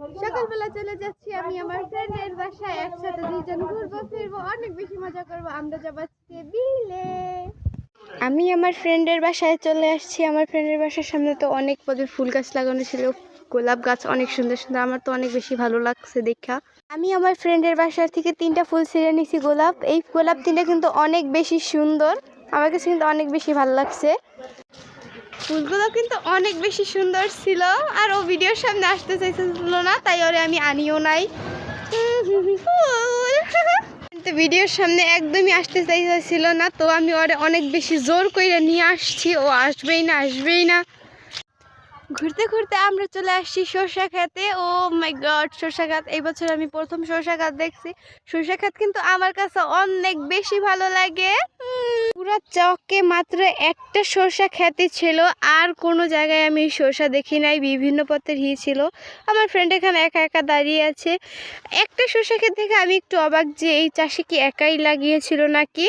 সকালবেলা চলে যাচ্ছি আমি আমার ফ্রেন্ডের বাসায়। একসাথে দুইজন ঘুরবো, ফিরবো, অনেক বেশি মজা করব। আমরা যাব আজকে বিলে। আমি আমার ফ্রেন্ডের বাসায় চলে আসছি। আমার ফ্রেন্ডের বাসার সামনে তো অনেক পদের ফুল গাছ লাগানো ছিল। গোলাপ গাছ অনেক সুন্দর সুন্দর। আমার তো অনেক বেশি ভালো লাগছে দেখা। আমি আমার ফ্রেন্ডের বাসার থেকে তিনটা ফুল ছিঁড়ে নিছি গোলাপ। এই গোলাপ তিনটা কিন্তু অনেক বেশি সুন্দর। আমার কাছে কিন্তু অনেক বেশি ভালো লাগছে। ফুলগুলো কিন্তু অনেক বেশি সুন্দর ছিল। আর ও ভিডিওর সামনে আসতে চাইছিল না, তাই ওরে আমি আনিও নাই। ভিডিওর সামনে একদমই আসতে চাইছিল না, তো আমি ওরে অনেক বেশি জোর করে নিয়ে আসছি। ও আসবেই না আসবেই না। ঘুরতে ঘুরতে আমরা চলে আসছি সর্ষা খাতে। ও মাই গড, সর্ষা খাত এই বছর আমি প্রথম সর্ষা খাত দেখছি। সর্ষা খাত কিন্তু আমার কাছে অনেক বেশি ভালো লাগে। পুরো চকে মাত্র একটা সর্ষা খ্যাতি ছিল। আর কোনো জায়গায় আমি সর্ষা দেখি নাই, বিভিন্ন পথের হি ছিল। আমার ফ্রেন্ড এখানে একা একা দাঁড়িয়ে আছে। একটা সর্ষা ক্ষেত দেখে আমি একটু অবাক যে এই চাষি কি একাই লাগিয়েছিল নাকি?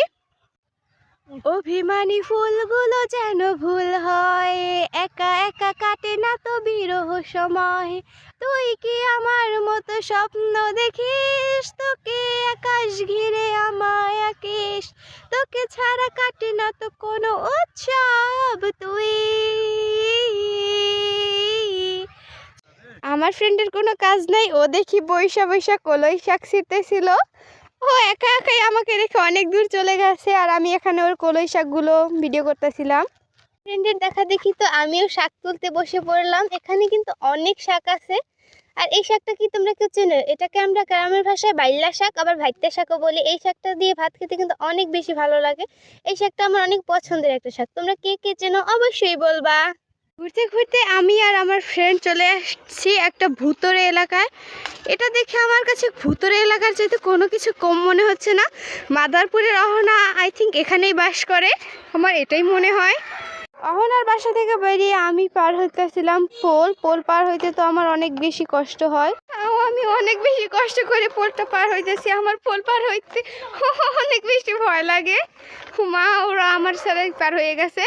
অভিমানী ফুলগুলো যেন ভুল হয়, একা একা কাটে না তো বিরহ সময়। তুই কি আমার মতো স্বপ্ন দেখিস? তোকে আকাশ ঘিরে আকিস ছাড়া কাটে না তো কোনো উৎসব তুই। আমার ফ্রেন্ডের কোনো কাজ নাই, ও দেখি বৈশা বৈশা কলই শাক ছিঁড়তেছিল ও একা একাই আমাকে রেখে অনেক দূর চলে গেছে আর আমি এখানে ওর কলই শাকগুলো ভিডিও করতেছিলাম। ফ্রেন্ডের দেখা দেখি তো আমিও শাক তুলতে বসে পড়লাম, এখানে কিন্তু অনেক শাক আছে। আর এই শাকটা কি তোমরা কেউ চেনো? এটাকে আমরা গ্রামের ভাষায় বাইল্লা শাক, আবার ভাইত্যা শাকও বলি। এই শাকটা দিয়ে ভাত খেতে কিন্তু অনেক বেশি ভালো লাগে। এই শাকটা আমার অনেক পছন্দের একটা শাক। তোমরা কে কে চেনো অবশ্যই বলবা। ঘুরতে ঘুরতে আমি আর আমার ফ্রেন্ড চলে আসছি একটা ভূতরে এলাকায়। এটা দেখে আমার কাছে ভূতরে এলাকার চাইতে কোনো কিছু কম মনে হচ্ছে না। মাদারপুরের অহনা আই থিঙ্ক এখানেই বাস করে। আমার এটাই মনে হয়। অহনার বাসা থেকে বেরিয়ে আমি পার হইতেছিলাম পোল। পোল পার হইতে তো আমার অনেক বেশি কষ্ট হয়। আমি অনেক বেশি কষ্ট করে পোলটা পার হইতেছি। আমার পোল পার হইতে অনেক বেশি ভয় লাগে। মা, ওরা আমার সাথে পার হয়ে গেছে।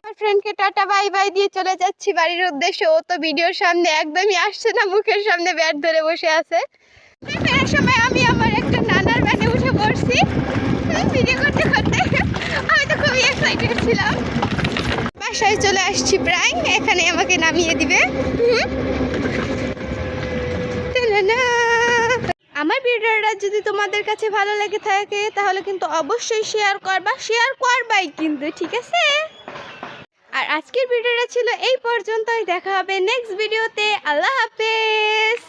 আমার ফ্রেন্ডকে টাটা বাই বাই দিয়ে চলে যাচ্ছি বাড়ির উদ্দেশ্যে। ও তো ভিডিওর সামনে একদমই আসছে না, মুখের সামনে ব্যাট ধরে বসে আছে। ফেরার সময় আমি আমার একটা নানার ব্যানে উঠে পড়ছি। ভিডিও করতে করতে আমি তো খুবই এক্সাইটেড ছিলাম। বাসায় চলে আসছি প্রায়। এখানে আমাকে নামিয়ে দিবে। আমার ভিডিওটা যদি তোমাদের কাছে ভালো লেগে থাকে, তাহলে কিন্তু অবশ্যই শেয়ার করবা। শেয়ার করবাই কিন্তু, ঠিক আছে? আর আজকের ভিডিওটা ছিল এই পর্যন্তই। দেখা হবে নেক্সট ভিডিওতে আল্লাহ হাফেজ।